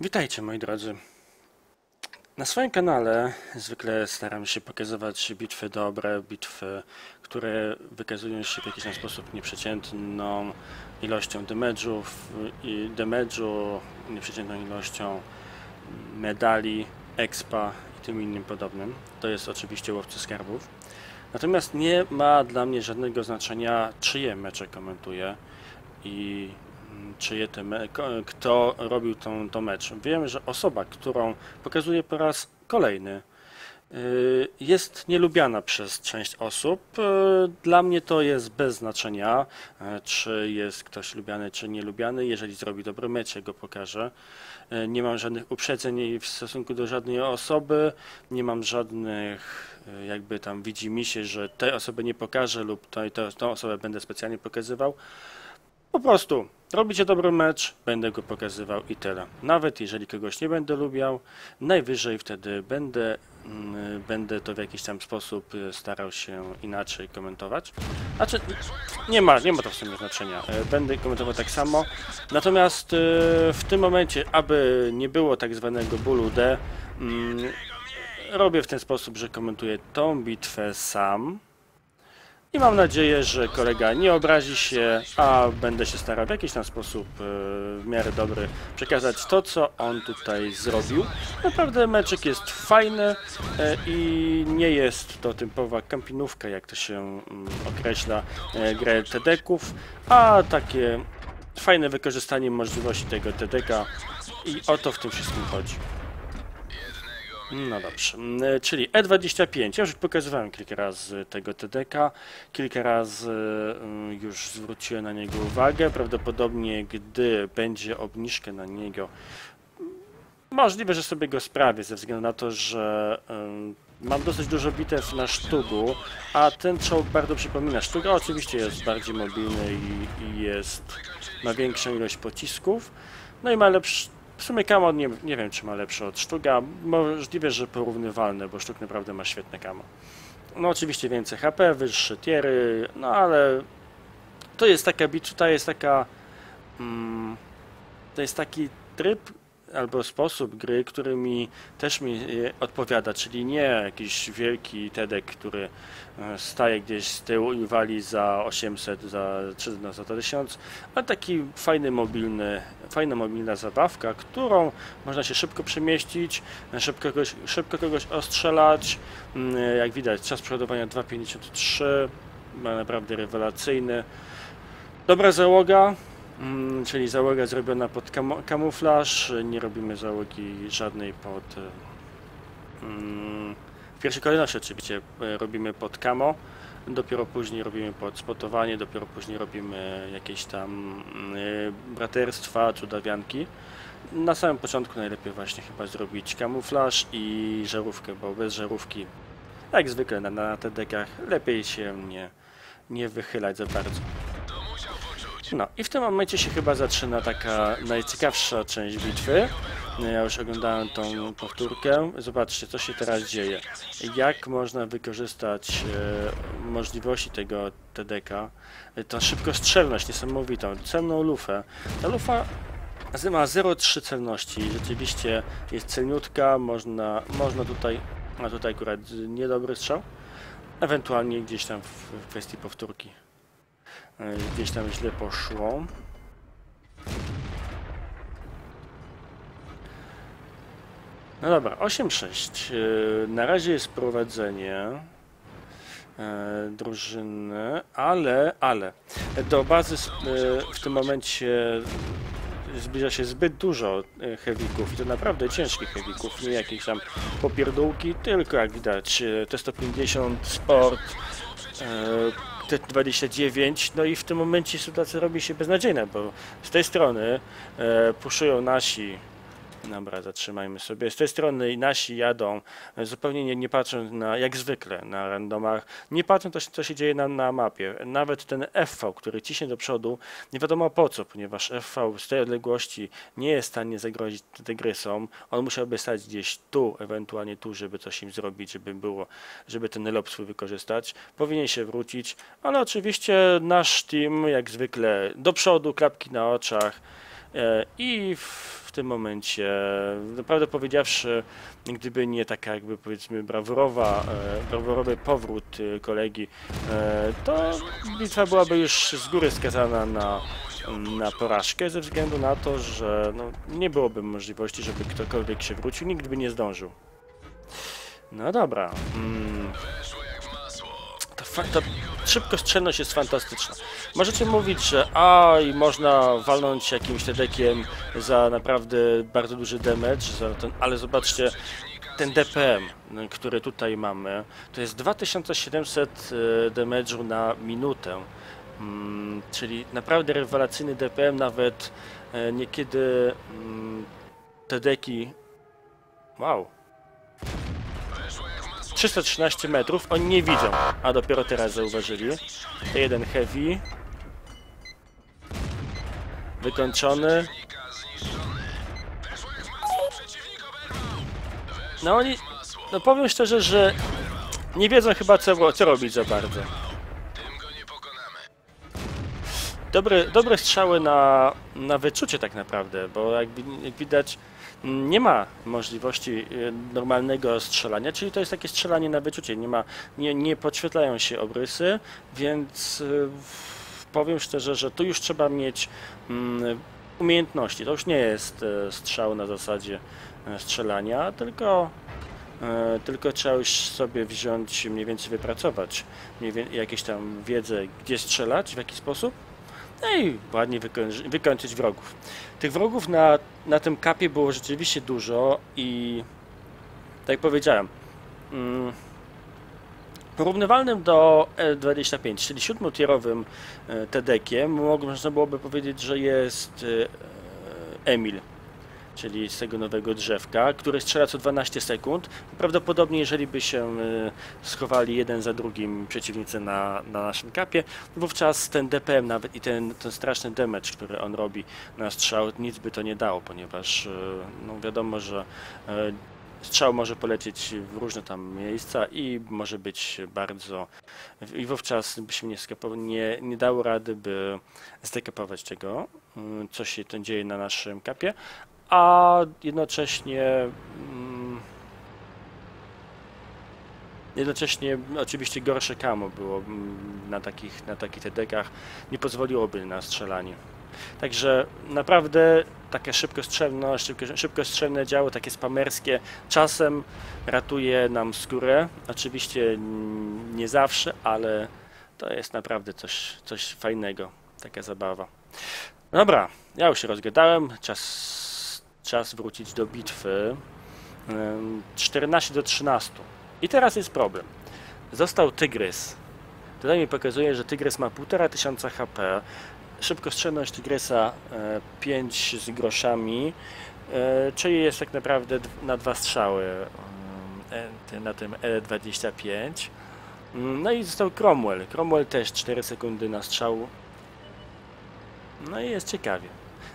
Witajcie moi drodzy. Na swoim kanale zwykle staram się pokazywać bitwy dobre, bitwy, które wykazują się w jakiś tam sposób nieprzeciętną ilością damage'ów damage'u, nieprzeciętną ilością medali, expa i tym innym podobnym. To jest oczywiście łowcy skarbów. Natomiast nie ma dla mnie żadnego znaczenia, czyje mecze komentuję i czyje te kto robił tą, tą mecz. Wiem, że osoba, którą pokazuję po raz kolejny, y, jest nielubiana przez część osób. Y, Dla mnie to jest bez znaczenia, y, czy jest ktoś lubiany, czy nielubiany. Jeżeli zrobi dobry mecz, ja go pokażę. Nie mam żadnych uprzedzeń w stosunku do żadnej osoby, nie mam żadnych jakby tam widzi mi się, że tej osoby nie pokażę lub te, tą osobę będę specjalnie pokazywał. Po prostu robicie dobry mecz, będę go pokazywał i tyle. Nawet jeżeli kogoś nie będę lubiał, najwyżej wtedy będę, mm, będę to w jakiś tam sposób y, starał się inaczej komentować. Znaczy, nie ma, nie ma to w sumie znaczenia. E, Będę komentował tak samo. Natomiast y, w tym momencie, aby nie było tak zwanego bólu D, mm, robię w ten sposób, że komentuję tą bitwę sam. I mam nadzieję, że kolega nie obrazi się, a będę się starał w jakiś tam sposób e, w miarę dobry przekazać to, co on tutaj zrobił. Naprawdę meczek jest fajny e, i nie jest to typowa kampinówka, jak to się mm, określa, e, grę TD-ków, a takie fajne wykorzystanie możliwości tego TD-ka i o to w tym wszystkim chodzi. No dobrze, e, czyli E25. Ja już pokazywałem kilka razy tego TDK, kilka razy mm, już zwróciłem na niego uwagę. Prawdopodobnie, gdy będzie obniżka na niego, możliwe, że sobie go sprawię, ze względu na to, że ym, mam dosyć dużo bitew na sztugu, a ten czołg bardzo przypomina sztuga. Oczywiście jest bardziej mobilny i, i jest, ma większą ilość pocisków, no i ma lepszy w sumie Kamo nie, nie wiem, czy ma lepsze od Sztuga. Możliwe, że porównywalne, bo Sztuk naprawdę ma świetne Kamo. No oczywiście więcej HP, wyższe tiery, no ale to jest taka bitwa, to jest taka mm, to jest taki tryb albo sposób gry, który mi też mi e, odpowiada, czyli nie jakiś wielki TEDek, który e, staje gdzieś z tyłu i wali za 800, za 300, za 1000, ale taki fajny mobilny, fajna mobilna zabawka, którą można się szybko przemieścić, e, szybko kogoś, szybko kogoś ostrzelać. Mm, Jak widać, czas przeładowania 2,53, ma naprawdę rewelacyjny. Dobra załoga, czyli załoga zrobiona pod kamu- kamuflaż, nie robimy załogi żadnej pod... e, mm, W pierwszej kolejności oczywiście e, robimy pod kamo, dopiero później robimy pod spotowanie, dopiero później robimy jakieś tam e, braterstwa, cudawianki. Na samym początku najlepiej właśnie chyba zrobić kamuflaż i żarówkę, bo bez żarówki, jak zwykle na, na TD-kach, lepiej się nie, nie wychylać za bardzo. No i w tym momencie się chyba zaczyna taka najciekawsza część bitwy. Ja już oglądałem tą powtórkę. Zobaczcie, co się teraz dzieje. Jak można wykorzystać e, możliwości tego TDK. E, Tą szybkostrzelność niesamowitą, cenną lufę. Ta lufa ma 0,3 celności. Rzeczywiście jest celniutka, można, można tutaj, a tutaj akurat niedobry strzał. Ewentualnie gdzieś tam w kwestii powtórki. E, Gdzieś tam źle poszło. No dobra, 8-6. E, Na razie jest prowadzenie e, drużyny, ale, ale do bazy w tym momencie zbliża się zbyt dużo heavyków i to naprawdę ciężkich heavyków, nie jakieś tam popierdółki, tylko jak widać e, T150 Sport, e, T29, no i w tym momencie sytuacja robi się beznadziejna, bo z tej strony e, puszują nasi Dobra, zatrzymajmy sobie. Z tej strony nasi jadą, zupełnie nie, nie patrząc na, jak zwykle, na randomach, nie patrząc to, co się dzieje na, na mapie. Nawet ten FV, który ciśnie do przodu, nie wiadomo po co, ponieważ FV z tej odległości nie jest w stanie zagrozić tygrysom. On musiałby stać gdzieś tu, ewentualnie tu, żeby coś im zrobić, żeby było, żeby ten lob swój wykorzystać. Powinien się wrócić, ale oczywiście nasz team, jak zwykle, do przodu, klapki na oczach. E, I w, tym momencie, naprawdę powiedziawszy, gdyby nie taka jakby powiedzmy brawurowa, e, brawurowy powrót e, kolegi, to bitwa byłaby już z góry skazana na, na porażkę ze względu na to, że no, nie byłoby możliwości, żeby ktokolwiek się wrócił, nikt by nie zdążył. No dobra. Mm. To, fa- to szybkostrzelność jest fantastyczna. Możecie mówić, że a i można walnąć jakimś tedekiem za naprawdę bardzo duży damage, ten, ale zobaczcie, ten DPM, który tutaj mamy, to jest 2700 y, damage'u na minutę. Mm, czyli naprawdę rewelacyjny DPM, nawet e, niekiedy mm, te deki. Wow. 313 metrów, oni nie widzą, a dopiero teraz zauważyli. To jeden heavy. Wykończony. No oni, no powiem szczerze, że nie wiedzą chyba co, co robić za bardzo. Dobre, dobre strzały na, na wyczucie tak naprawdę, bo jak, jak widać nie ma możliwości y, normalnego strzelania, czyli to jest takie strzelanie na wyczucie, nie ma, nie, nie podświetlają się obrysy, więc w- powiem szczerze, że tu już trzeba mieć mm, umiejętności. To już nie jest e, strzał na zasadzie e, strzelania, tylko E, tylko trzeba już sobie wziąć, mniej więcej wypracować mniej jakieś tam wiedzę, gdzie strzelać, w jaki sposób, no i ładnie wykoń- wykończyć wrogów. Tych wrogów na, na tym kapie było rzeczywiście dużo i tak jak powiedziałem, mm, porównywalnym do E25, czyli siódmotierowym e, TD-kiem, można byłoby powiedzieć, że jest e, Emil czyli z tego nowego drzewka, który strzela co 12 sekund. Prawdopodobnie, jeżeli by się e, schowali jeden za drugim przeciwnicy na, na naszym kapie, wówczas ten DPM nawet i ten, ten straszny damage, który on robi na strzał, nic by to nie dało, ponieważ e, no wiadomo, że e, strzał może polecieć w różne tam miejsca i może być bardzo i wówczas byśmy nie, nie, nie dało rady, by zdekapować tego, co się dzieje na naszym kapie, a jednocześnie mm, jednocześnie oczywiście gorsze kamo było mm, na takich, na takich TDK-ach, nie pozwoliłoby na strzelanie. Także naprawdę taka szybkostrzelność, szybko, szybkostrzelne działo, takie spamerskie, czasem ratuje nam skórę. Oczywiście nie zawsze, ale to jest naprawdę coś, coś fajnego, taka zabawa. Dobra, ja już się rozgadałem, czas, czas wrócić do bitwy. Ym, 14 do 13. I teraz jest problem. Został Tygrys. Tutaj mi pokazuje, że Tygrys ma 1500 HP. Szybkostrzelność Tygrysa e, 5 z groszami, e, czyli jest tak naprawdę na dwa strzały e, na tym E25. Mm, No i został Cromwell. Cromwell też 4 sekundy na strzał. No i jest ciekawie.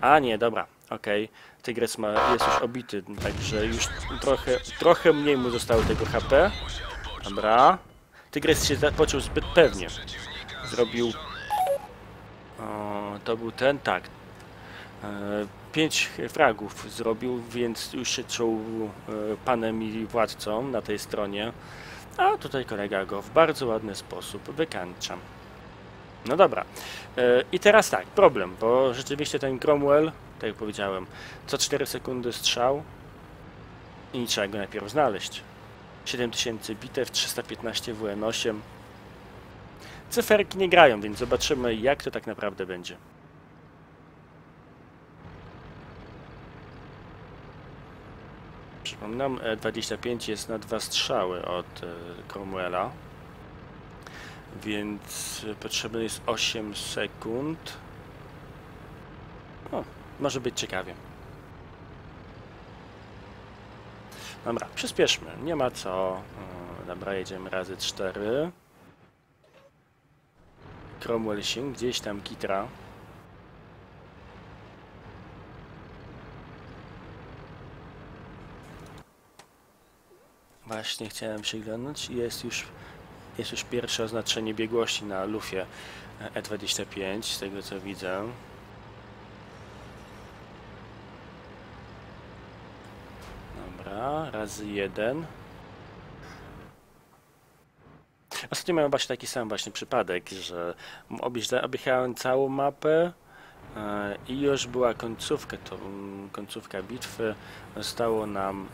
A nie, dobra, okej. Tygrys ma, jest już obity, także już trochę, trochę mniej mu zostało tego HP. Dobra. Tygrys się poczuł zbyt pewnie. Zrobił... O, to był ten, tak. E, pięć fragów zrobił, więc już się czuł e, panem i władcą na tej stronie. A tutaj kolega go w bardzo ładny sposób wykańcza. No dobra. E, I teraz tak, problem, bo rzeczywiście ten Cromwell, tak jak powiedziałem, co 4 sekundy strzał i trzeba go najpierw znaleźć. 7000 bitew, 315 WN8. Cyferki nie grają, więc zobaczymy jak to tak naprawdę będzie. Przypominam, E25 jest na dwa strzały od e, Cromwella. Więc potrzebne jest 8 sekund. O, może być ciekawie. Dobra, przyspieszmy. Nie ma co. Yy, Dobra, jedziemy razy 4. Cromwell się gdzieś tam kitra. Właśnie chciałem przyglądać. Jest już jest już pierwsze oznaczenie biegłości na lufie E25, z tego co widzę. razy 1. Ostatnio miałem właśnie taki sam właśnie przypadek, że objechałem całą mapę e, i już była końcówka, to mm, końcówka bitwy. Zostało nam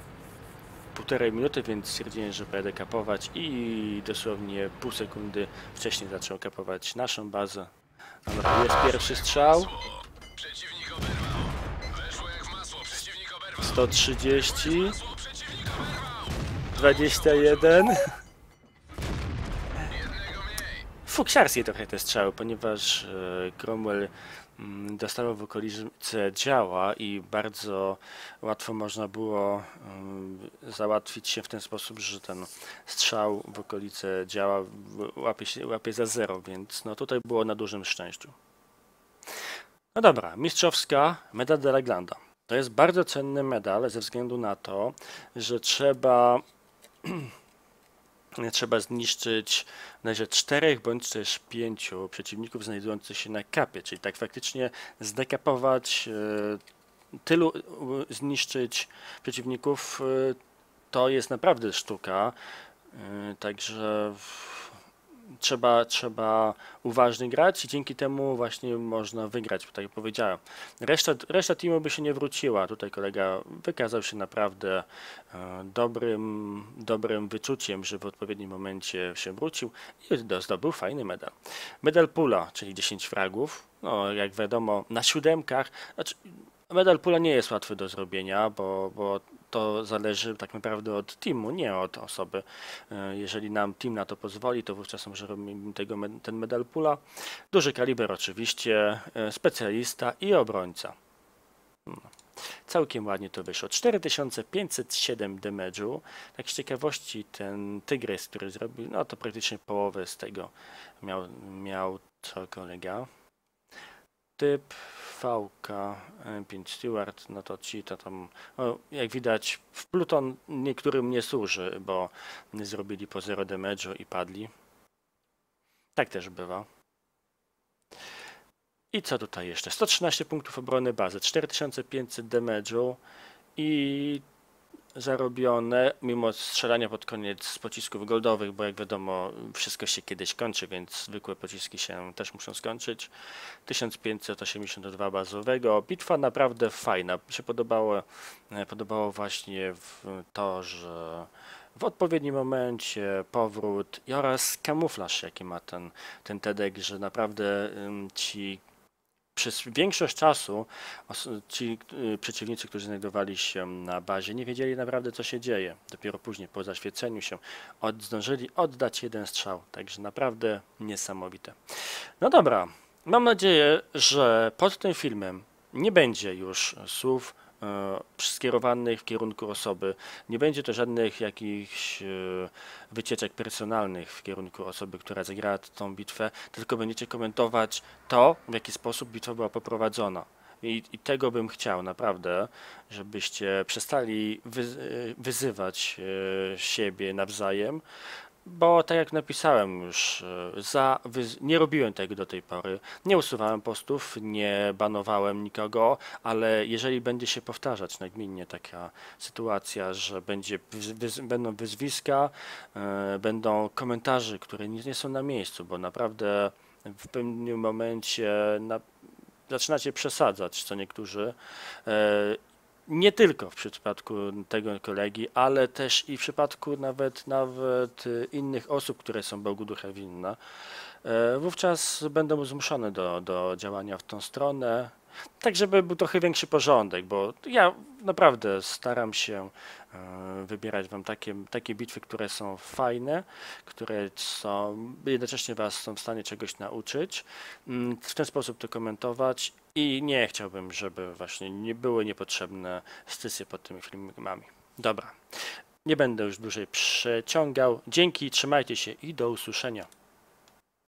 półtorej minuty, więc stwierdziłem, że będę kapować i dosłownie pół sekundy wcześniej zaczął kapować naszą bazę. No, no, jest pierwszy strzał. 130 21. Jednego mniej. Fuksiarskie trochę te strzały, ponieważ e, Cromwell mm, dostawał w okolicy działa i bardzo łatwo można było mm, załatwić się w ten sposób, że ten strzał w okolice działa łapie, się, łapie za zero, więc no tutaj było na dużym szczęściu. No dobra, mistrzowska medal de la Glanda. To jest bardzo cenny medal ze względu na to, że trzeba trzeba zniszczyć bodajże czterech bądź też pięciu przeciwników znajdujących się na kapie, czyli tak faktycznie zdekapować, e, tylu e, zniszczyć przeciwników, e, to jest naprawdę sztuka, także trzeba, trzeba uważnie grać i dzięki temu właśnie można wygrać, tak jak powiedziałem. Reszta, reszta teamu by się nie wróciła. Tutaj kolega wykazał się naprawdę e, dobrym, dobrym wyczuciem, że w odpowiednim momencie się wrócił i do- zdobył fajny medal. Medal Pula, czyli 10 fragów. No, jak wiadomo, na siódemkach. Znaczy, medal Pula nie jest łatwy do zrobienia, bo, bo to zależy tak naprawdę od teamu, nie od osoby. E, Jeżeli nam team na to pozwoli, to wówczas możemy robić tego, ten medal Pula. Duży kaliber oczywiście, e, specjalista i obrońca. No. Całkiem ładnie to wyszło. 4507 damage'u. Tak z ciekawości ten tygrys, który zrobił, no to praktycznie połowę z tego miał, miał co kolega. Typ VK 5 Steward, no to ci to tam, no, jak widać w Pluton niektórym nie służy, bo zrobili po 0 damage'u i padli. Tak też bywa. I co tutaj jeszcze? 113 punktów obrony bazy, 4500 damage'u i zarobione, mimo strzelania pod koniec z pocisków goldowych, bo jak wiadomo, wszystko się kiedyś kończy, więc zwykłe pociski się też muszą skończyć. 1582 bazowego. Bitwa naprawdę fajna. Mi się podobało, e, podobało właśnie to, że w odpowiednim momencie powrót oraz kamuflaż, jaki ma ten, ten Tedek, że naprawdę ci przez większość czasu ci y, przeciwnicy, którzy znajdowali się na bazie, nie wiedzieli naprawdę, co się dzieje. Dopiero później, po zaświeceniu się, od, zdążyli oddać jeden strzał. Także naprawdę niesamowite. No dobra, mam nadzieję, że pod tym filmem nie będzie już słów skierowanych w kierunku osoby. Nie będzie to żadnych jakichś e, wycieczek personalnych w kierunku osoby, która zagrała tą bitwę, tylko będziecie komentować to, w jaki sposób bitwa była poprowadzona. I, I tego bym chciał naprawdę, żebyście przestali wy, e, wyzywać e, siebie nawzajem, bo tak jak napisałem już, e, za, nie robiłem tego do tej pory. Nie usuwałem postów, nie banowałem nikogo, ale jeżeli będzie się powtarzać nagminnie taka sytuacja, że będzie, wyz, będą wyzwiska, e, będą komentarze, które nie, nie są na miejscu, bo naprawdę w pewnym momencie na, zaczynacie przesadzać, co niektórzy. E, nie tylko w przypadku tego kolegi, ale też i w przypadku nawet, nawet innych osób, które są Bogu ducha winne. Wówczas będą zmuszone do, do działania w tą stronę, tak żeby był trochę większy porządek, bo ja naprawdę staram się e, wybierać Wam takie, takie bitwy, które są fajne, które są, jednocześnie Was są w stanie czegoś nauczyć, mm, w ten sposób to komentować i nie chciałbym, żeby właśnie nie były niepotrzebne stysy pod tymi filmami. Dobra, nie będę już dłużej przeciągał. Dzięki, trzymajcie się i do usłyszenia.